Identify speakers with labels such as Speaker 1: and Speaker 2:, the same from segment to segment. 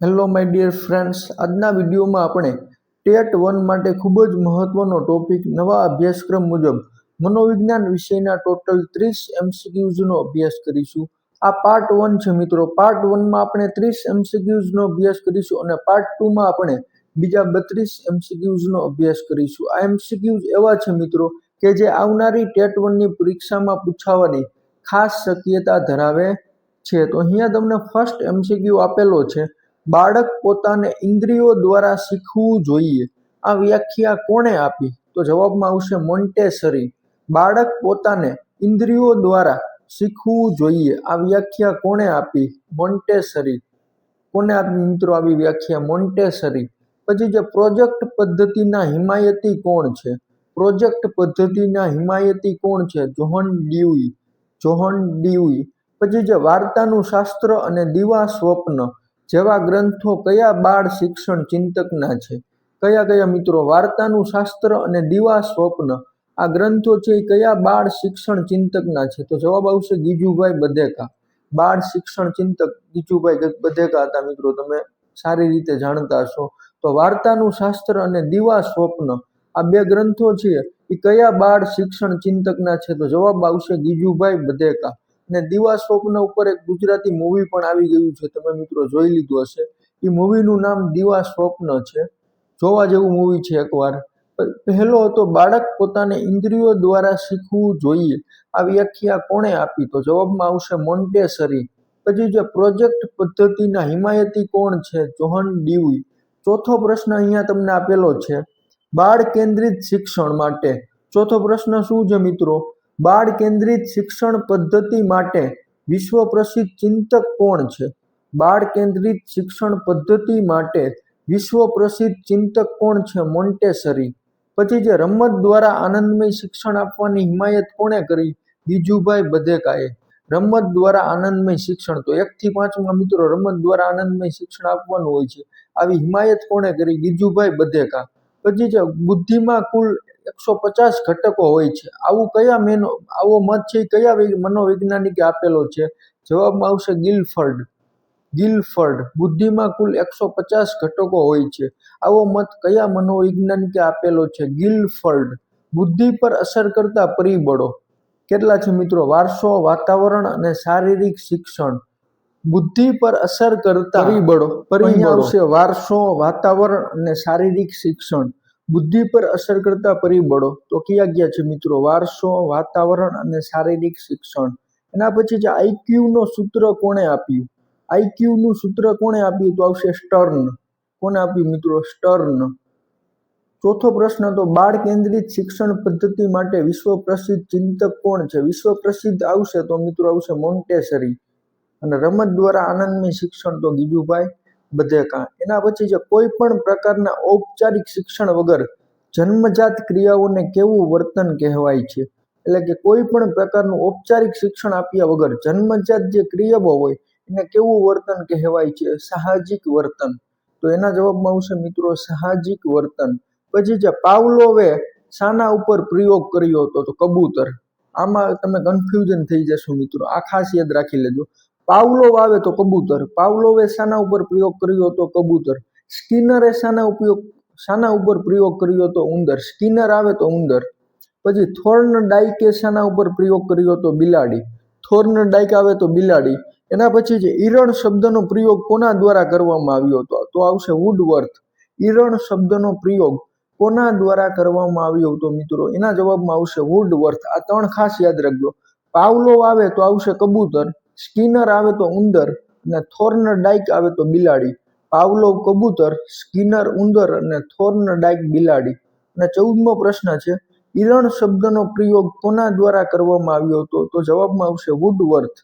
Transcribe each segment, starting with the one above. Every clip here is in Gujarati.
Speaker 1: હેલો માય ડિયર ફ્રેન્ડ્સ આજના વિડીયોમાં આપણે ટેટ વન માટે ખૂબ જ મહત્વનો ટોપિક નવા અભ્યાસક્રમ મુજબ મનોવિજ્ઞાન વિષયના ટોટલ ત્રીસ એમસીક્યુઝનો અભ્યાસ કરીશું. આ પાર્ટ વન છે મિત્રો. પાર્ટ વનમાં આપણે ત્રીસ એમસીક્યુઝનો અભ્યાસ કરીશું અને પાર્ટ ટુમાં આપણે બીજા બત્રીસ એમસીક્યુઝનો અભ્યાસ કરીશું. આ એમસીક્યુઝ એવા છે મિત્રો કે જે આવનારી ટેટ વનની પરીક્ષામાં પૂછાવાની ખાસ શક્યતા ધરાવે છે. તો અહીંયા તમને ફર્સ્ટ એમસીક્યુ આપેલો છે. બાળક પોતાને ઇન્દ્રિયો દ્વારા શીખવું જોઈએ. આ વ્યાખ્યા કોણે આપી? તો જવાબમાં આવશે મોન્ટેસરી. બાળક પોતાને ઇન્દ્રિયો દ્વારા શીખવું જોઈએ. આ વ્યાખ્યા કોણે આપી? મોન્ટેસરી. કોને આપી મિત્રો આવી વ્યાખ્યા? મોન્ટેસરી. પછી જે પ્રોજેક્ટ પદ્ધતિના હિમાયતી કોણ છે? પ્રોજેક્ટ પદ્ધતિના હિમાયતી કોણ છે? જોહન ડ્યુઈ જોહન ડ્યુઈ પછી જે વાર્તાનું શાસ્ત્ર અને દીવા સ્વપ્ન. જેવા ગ્રંથો કયા બાળ શિક્ષણ ચિંતકના છે? કયા કયા મિત્રો વાર્તાનું શાસ્ત્ર અને દીવા સ્વપ્ન? આ ગ્રંથો છે એ કયા બાળ શિક્ષણ ચિંતકના છે? તો જવાબ આવશે ગીજુભાઈ બધેકા. બાળ શિક્ષણ ચિંતક ગીજુભાઈ બધેકા હતા મિત્રો, તમે સારી રીતે જાણતા હશો. તો વાર્તાનું શાસ્ત્ર અને દીવા સ્વપ્ન, આ બે ગ્રંથો છે એ કયા બાળ શિક્ષણ ચિંતકના છે? તો જવાબ આવશે ગીજુભાઈ બધેકા. અને દીવા સ્વપ્ન ઉપર એક ગુજરાતી મૂવી પણ આવી ગયું છે. તમે મિત્રો જોઈ લીધું હશે. એ મૂવીનું નામ દીવા સ્વપ્ન છે. જોવા જેવું મૂવી છે એકવાર. પહેલો હતો બાળક પોતાને ઇન્દ્રિયો દ્વારા શીખવું જોઈએ. આ વ્યાખ્યા કોણે આપી? તો જવાબમાં આવશે મોન્ટેસરી. પછી જે પ્રોજેક્ટ પદ્ધતિના હિમાયતી કોણ છે? John Dewey. ચોથો પ્રશ્ન અહીંયા તમને આપેલો છે. બાળ કેન્દ્રિત શિક્ષણ માટે. ચોથો પ્રશ્ન શું છે મિત્રો? બાળ કેન્દ્રિત શિક્ષણ પદ્ધતિ માટે વિશ્વ પ્રસિદ્ધ ચિંતક કોણ છે? બાળ કેન્દ્રિત શિક્ષણ પદ્ધતિ માટે વિશ્વ પ્રસિદ્ધ ચિંતક કોણ છે મોન્ટેસરી? પછી જે રમત દ્વારા આનંદમય શિક્ષણ આપવાની હિમાયત કોણે કરી? બીજુભાઈ બધેકાએ. રમત દ્વારા આનંદમય શિક્ષણ. તો એકથી પાંચમાં મિત્રો, રમત દ્વારા આનંદમય શિક્ષણ આપવાનું હોય છે. આવી હિમાયત કોણે કરી? ગીજુભાઈ બધેકા. પછી જે બુદ્ધિમાં કુલ એકસો પચાસ ઘટકો હોય છે. આવું કયા મેનો આવો મત છે એ કયા મનોવૈજ્ઞાનિકે આપેલો છે? જવાબમાં આવશે ગિલફર્ડ. ગિલફર્ડ બુદ્ધિમાં કુલ એકસો પચાસ ઘટકો હોય છે. આવો મત કયા મનોવૈજ્ઞાનિકે આપેલો છે? ગિલફર્ડ બુદ્ધિ પર અસર કરતા પરિબળો. કેટલા છે મિત્રો? વારસો વાતાવરણ અને શારીરિક શિક્ષણ. બુદ્ધિ પર અસર કરતા પરિબળો. પરિબળો. આવશે વારસો વાતાવરણ અને શારીરિક શિક્ષણ. બુદ્ધિ પર અસર કરતા પરિબળો તો કયા ગયા છે મિત્રો? વારસો, વાતાવરણ અને શારીરિક શિક્ષણ. એના પછી જે આઈક્યુનો સૂત્ર કોણે આપ્યું? આઈક્યુનું સૂત્ર કોણે આપ્યું? તો આવશે સ્ટર્ન. કોને આપ્યું મિત્રો? સ્ટર્ન. ચોથો પ્રશ્ન તો બાળ કેન્દ્રિત શિક્ષણ પદ્ધતિ માટે વિશ્વ પ્રસિદ્ધ ચિંતક કોણ છે? વિશ્વ પ્રસિદ્ધ આવશે તો મિત્રો આવશે મોન્ટેસરી. અને રમત દ્વારા આનંદમય શિક્ષણ તો ગીજુભાઈ. બધેકા એના પછી જે કોઈ પણ પ્રકારના ઔપચારિક શિક્ષણ વગર જન્મજાત ક્રિયાઓને કેવું વર્તન કહેવાય છે? એટલે કે કોઈ પણ પ્રકારનું ઔપચારિક શિક્ષણ આપ્યા વગર જન્મજાત જે ક્રિયાઓ હોય, એને કેવું વર્તન કહેવાય છે? સાહજિક વર્તન. તો એના જવાબમાં આવશે મિત્રો સાહજિક વર્તન. પછી જે પાવલોવે શાના ઉપર પ્રયોગ કર્યો હતો તો કબૂતર. આમાં તમે કન્ફ્યુઝન થઈ જશો મિત્રો. આ ખાસ યાદ રાખી લેજો. પાવલોવ આવે તો કબૂતર. પાવલોવે શાના ઉપર પ્રયોગ કર્યો હતો કબૂતર. સ્કિનરે શાના ઉપયોગ, શાના ઉપર પ્રયોગ કર્યો હતો ઉંદર. સ્કિનર આવે તો ઉંદર. પછી થોર્ન ડાઇકે શાના ઉપર પ્રયોગ કર્યો હતો બિલાડી. થોર્ન ડાઇક આવે તો બિલાડી. એના પછી જે ઈરણ શબ્દનો પ્રયોગ કોના દ્વારા કરવામાં આવ્યો હતો? તો આવશે વુડવર્થ. ઈરણ શબ્દનો પ્રયોગ કોના દ્વારા કરવામાં આવ્યો હતો મિત્રો? એના જવાબમાં આવશે વુડવર્થ. આ ત્રણ ખાસ યાદ રાખજો. પાવલો આવે તો આવશે કબૂતર. સ્કિનર આવે તો ઉંદર અને થોર્ન ડાઇક આવે તો બિલાડી. પાવલોવ કબૂતર, સ્કિનર, ઉંદર અને થોર્ન ડાઇક બિલાડી. અને ચૌદમો પ્રશ્ન છે ઈરણ શબ્દનો પ્રયોગ કોના દ્વારા કરવામાં આવ્યો હતો? તો જવાબમાં આવશે વુડવર્થ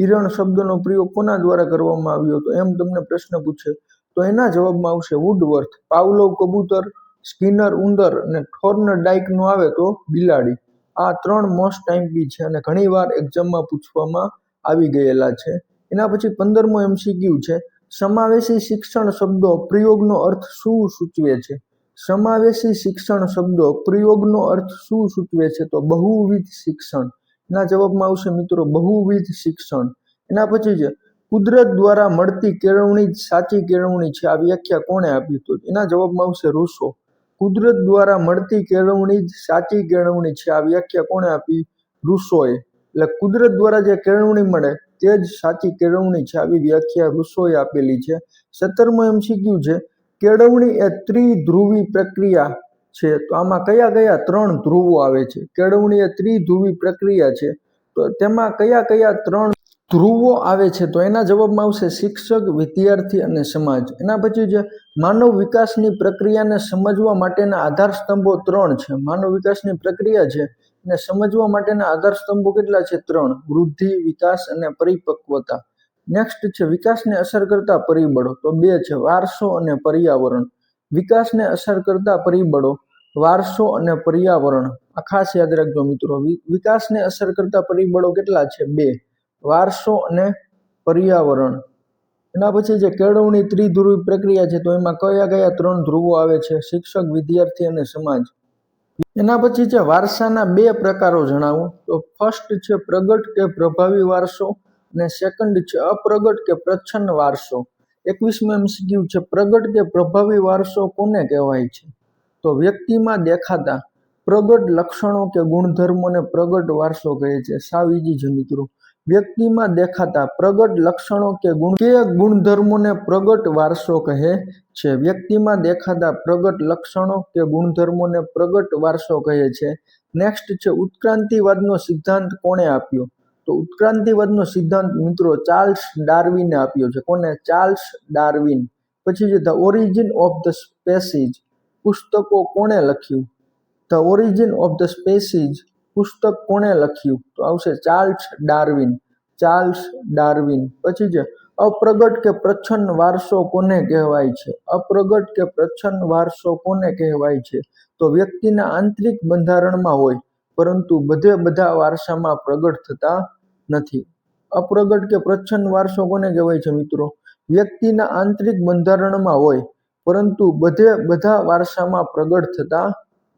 Speaker 1: ઈરણ શબ્દનો પ્રયોગ કોના દ્વારા કરવામાં આવ્યો હતો? એમ તમને પ્રશ્ન પૂછે, તો એના જવાબમાં આવશે વુડવર્થ પાવલોવ કબૂતર, સ્કિનર, ઉંદર અને થોર્ન ડાઇકનો આવે તો બિલાડી. આ ત્રણ મોસ્ટ ટાઈમ બી છે અને ઘણીવાર એક્ઝામમાં પૂછવામાં આવી ગયેલા છે. એના પછી પંદરમો એમસીક્યુ છે. સમાવેશી શિક્ષણ શબ્દો પ્રયોગનો અર્થ શું સૂચવે છે? સમાવેશી શિક્ષણ શબ્દો પ્રયોગનો અર્થ શું સૂચવે છે? તો બહુવિધ શિક્ષણ. એના જવાબમાં આવશે મિત્રો બહુવિધ શિક્ષણ. એના પછી છે, કુદરત દ્વારા મળતી કેળવણી જ સાચી કેળવણી છે. આ વ્યાખ્યા કોણે આપી તો? એના જવાબમાં આવશે રૂસો કુદરત દ્વારા મળતી કેળવણી જ સાચી કેળવણી છે. આ વ્યાખ્યા કોણે આપી? રૂસોએ એટલે કુદરત દ્વારા જે કેળવણી મળે તે જ સાચી કેળવણી છે. આવી વ્યાખ્યા રૂસોએ આપેલી છે. સત્તરમો એમસીક્યુ છે? કેળવણી એ ત્રિધ્રુવી પ્રક્રિયા છે. તો આમાં કયા કયા ત્રણ ધ્રુવો આવે છે? કેળવણી એ ત્રિધ્રુવી પ્રક્રિયા છે. તો તેમાં કયા કયા ત્રણ ધ્રુવો આવે છે? તો એના જવાબમાં આવશે શિક્ષક, વિદ્યાર્થી અને સમાજ. એના પછી જે માનવ વિકાસની પ્રક્રિયાને સમજવા માટેના આધાર સ્તંભો ત્રણ છે. માનવ વિકાસની પ્રક્રિયા છે. એને સમજવા માટેના આધાર સ્તંભો કેટલા છે? ત્રણ. વૃદ્ધિ, વિકાસ અને પરિપક્વતા. નેક્સ્ટ છે, વિકાસને અસર કરતા પરિબળો. તો બે છે, વારસો અને પર્યાવરણ. વિકાસને અસર કરતા પરિબળો, વારસો અને પર્યાવરણ. આ ખાસ યાદ રાખજો મિત્રો. વિકાસને અસર કરતા પરિબળો કેટલા છે? બે. વારસો અને પર્યાવરણ. એના પછી જે કેળવણી ત્રિધ્રુવી પ્રક્રિયા છે, તો એમાં કયા કયા ત્રણ ધ્રુવો આવે છે? શિક્ષક, વિદ્યાર્થી અને સમાજ. એના પછી છે, વારસાના બે પ્રકારો જણાવો. તો ફર્સ્ટ છે, પ્રગટ કે પ્રભાવી વારસો અને સેકન્ડ છે, અપ્રગટ કે પ્રચ્છન્ન વારસો. એકવીસમો એમસીક્યુ છે, પ્રગટ કે પ્રભાવી વારસો કોને કહેવાય છે? તો વ્યક્તિમાં દેખાતા પ્રગટ લક્ષણો કે ગુણધર્મોને પ્રગટ વારસો કહે છે, સાવ ઈજી છે મિત્રો. વ્યક્તિમાં દેખાતા પ્રગટ લક્ષણો કે ગુણ કે ગુણધર્મોને પ્રગટ વારસો કહે છે. વ્યક્તિમાં દેખાતા પ્રગટ લક્ષણો કે ગુણધર્મોને પ્રગટ વારસો કહે છે. નેક્સ્ટ છે, ઉત્ક્રાંતિવાદનો સિદ્ધાંત કોણે આપ્યો? તો ઉત્ક્રાંતિવાદનો સિદ્ધાંત મિત્રો ચાર્લ્સ ડાર્વિને આપ્યો છે. કોને? Charles Darwin. પછી છે, the origin of the species. પુસ્તકો કોણે લખ્યું? The origin of the species. પુસ્તક કોણે લખ્યું? તો આવશે ચાર્લ્સ ડાર્વિન. Charles Darwin. પછી છે, અપ્રગટ કે પ્રચ્છન્ન વારસો કોને કહેવાય છે? અપ્રગટ કે પ્રચ્છન્ન વારસો કોને કહેવાય છે? તો વ્યક્તિના આંતરિક બંધારણમાં હોય, પરંતુ બધે બધા વારસામાં પ્રગટ થતા નથી. અપ્રગટ કે પ્રચ્છન્ન વારસો કોને કહેવાય છે મિત્રો? વ્યક્તિના આંતરિક બંધારણમાં હોય, પરંતુ બધે બધા વારસામાં પ્રગટ થતા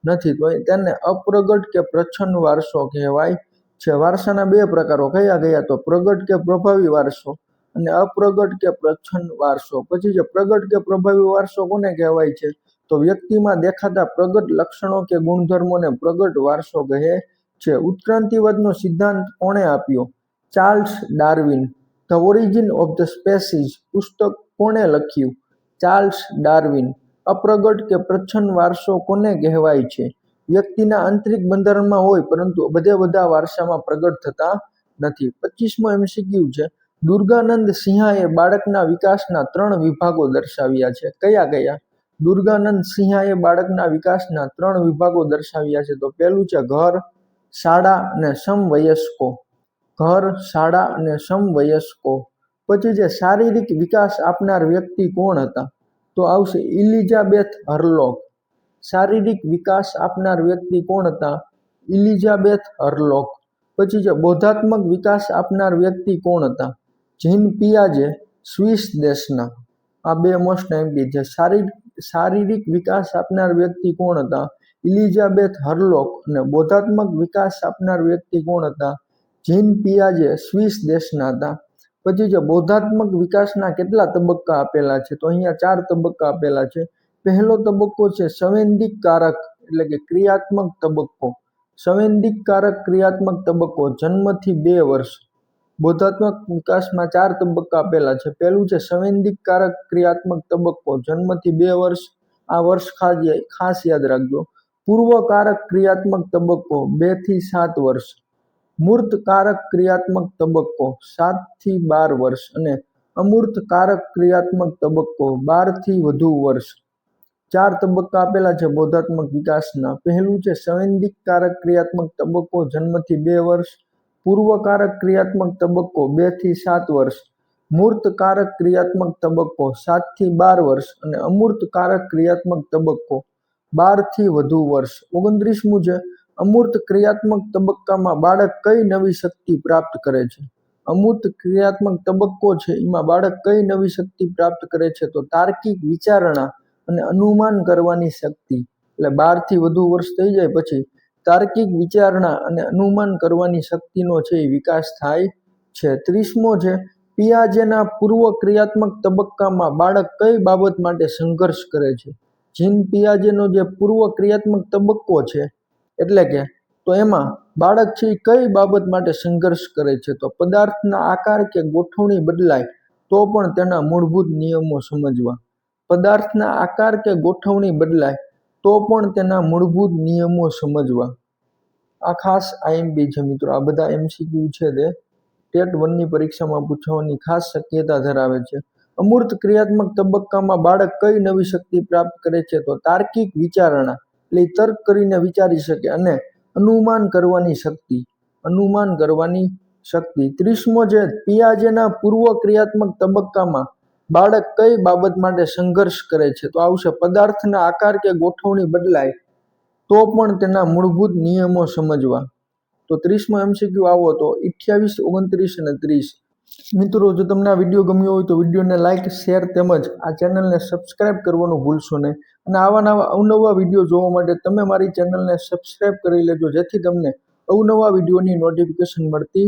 Speaker 1: નથી. તો તેને અપ્રગટ કે પ્રચ્છન્ન વારસો કહેવાય છે. વારસાના બે પ્રકારો કયા ગયા તો પ્રગટ કે પ્રભાવી વારસો અને અપ્રગટ કે પ્રચ્છન્ન વારસો. પછી જે પ્રગટ કે પ્રભાવી વારસો કોને કહેવાય છે? તો વ્યક્તિમાં દેખાતા પ્રગટ લક્ષણો કે ગુણધર્મોને પ્રગટ વારસો કહે છે. ઉત્ક્રાંતિવાદનો સિદ્ધાંત કોણે આપ્યો? Charles Darwin. The origin of the species પુસ્તક કોણે લખ્યું? Charles Darwin. અપ્રગટ કે પ્રચ્છન્ન વારસો કોને કહેવાય છે? વ્યક્તિના આંતરિક બંધારણમાં હોય, પરંતુ બધે બધા વારસામાં પ્રગટ થતા નથી. પચીસમો એમસીક્યુ છે. દુર્ગાનંદ સિંહાએ બાળકના વિકાસના ત્રણ વિભાગો દર્શાવ્યા છે. કયા કયા? દુર્ગાનંદ સિંહાએ બાળકના વિકાસના ત્રણ વિભાગો દર્શાવ્યા છે. તો પહેલું છે ઘર, શાળા અને સમવયસ્કો. ઘર, શાળા અને સમવયસ્કો. પછી જે શારીરિક વિકાસ આપનાર વ્યક્તિ કોણ હતા? તો આવશે. ઇલિઝાબેથ હર્લોક. શારીરિક વિકાસ આપનાર વ્યક્તિ કોણ હતા? ઇલિઝાબેથ હર્લોક. પછી જે બોધાત્મક વિકાસ આપનાર વ્યક્તિ કોણ હતા? જીન પિયાજે સ્વિસ દેશના. આ બે મોસ્ટ એમપી છે. શારીરિક શારીરિક વિકાસ આપનાર વ્યક્તિ કોણ હતા? ઇલિઝાબેથ હર્લોક અને બોધાત્મક વિકાસ આપનાર વ્યક્તિ કોણ હતા? જીન પિયાજે સ્વિસ દેશના હતા. પછી જો બોધાત્મક વિકાસના કેટલા તબક્કા આપેલા છે, તો અહીંયા ચાર તબક્કા આપેલા છે. પહેલો તબક્કો છે સંવેદિક કારક, એટલે કે ક્રિયાત્મક તબક્કો. સંવેદિક કારક, ક્રિયાત્મક તબક્કો, જન્મથી બે વર્ષ. બોધાત્મક વિકાસમાં ચાર તબક્કા આપેલા છે. પહેલું છે સંવેદિક કારક, ક્રિયાત્મક તબક્કો, જન્મથી બે વર્ષ. આ વર્ષ ખાસ ખાસ યાદ રાખજો. પૂર્વકારક ક્રિયાત્મક તબક્કો, બેથી સાત વર્ષ. મૂર્ત કારક ક્રિયાત્મક તબક્કો સાતથી બાર વર્ષ અને અમૂર્ત કારક ક્રિયાત્મક તબક્કો બારથી વધુ વર્ષ. ચાર તબક્કા આપેલા છે બોધાત્મક વિકાસના. પહેલું છે સંવેદિક કારક ક્રિયાત્મક તબક્કો જન્મથી બે વર્ષ, પૂર્વકારક ક્રિયાત્મક તબક્કો બેથી સાત વર્ષ મૂર્ત કારક ક્રિયાત્મક તબક્કો સાતથી બાર વર્ષ અને અમૂર્ત કારક ક્રિયાત્મક તબક્કો બારથી વધુ વર્ષ. ઓગણત્રીસમું છે અમૂર્ત ક્રિયાત્મક તબક્કામાં બાળક કઈ નવી શક્તિ પ્રાપ્ત કરે છે? અમૂર્ત ક્રિયાત્મક તબક્કો છે, એમાં બાળક કઈ નવી શક્તિ પ્રાપ્ત કરે છે? તો તાર્કિક વિચારણા અને અનુમાન કરવાની શક્તિ. એટલે બારથી વધુ વર્ષ થઈ જાય પછી તાર્કિક વિચારણા અને અનુમાન કરવાની શક્તિનો છે એ વિકાસ થાય છે. ત્રીસમો છે, પિયાજેના પૂર્વ ક્રિયાત્મક તબક્કામાં બાળક કઈ બાબત માટે સંઘર્ષ કરે છે? જીન પિયાજેનો જે પૂર્વ ક્રિયાત્મક તબક્કો છે એટલે કે તો એમાં બાળક છે એ કઈ બાબત માટે સંઘર્ષ કરે છે? તો પદાર્થના આકાર કે ગોઠવણી બદલાય, તો પણ તેના મૂળભૂત નિયમો સમજવા. પદાર્થના આકાર કે ગોઠવણી બદલાય, તો પણ તેના મૂળભૂત નિયમો સમજવા. આ ખાસ આઈએમપી છે મિત્રો. આ બધા એમસીક્યુ છે તે. ટેટ વનની પરીક્ષામાં પૂછવાની ખાસ શક્યતા ધરાવે છે. અમૂર્ત ક્રિયાત્મક તબક્કામાં બાળક કઈ નવી શક્તિ પ્રાપ્ત કરે છે? તો તાર્કિક વિચારણા. એટલે તર્ક કરીને વિચારી શકે અને અનુમાન કરવાની શક્તિ, અનુમાન કરવાની શક્તિ. ત્રીસમો છે, પિયાજેના પૂર્વ ક્રિયાત્મક તબક્કામાં બાળક કઈ બાબત માટે સંઘર્ષ કરે છે? તો આવશે પદાર્થના આકાર કે ગોઠવણી બદલાય તો પણ તેના મૂળભૂત નિયમો સમજવા. તો ત્રીસમો એમસીક્યુ આવો તો અઠ્યાવીસ, ઓગણત્રીસ અને ત્રીસ. મિત્રો, જો તમને આ વીડિયો ગમ્યો હોય તો વિડીયોને લાઇક શેર તેમજ આ ચેનલને સબસ્ક્રાઇબ કરવાનું ભૂલશો નહીં. અને આવા નવા અવનવા વીડિયો જોવા માટે તમે મારી ચેનલને સબસ્ક્રાઇબ કરી લેજો, જેથી તમને અવનવા વિડીયોની નોટિફિકેશન મળતી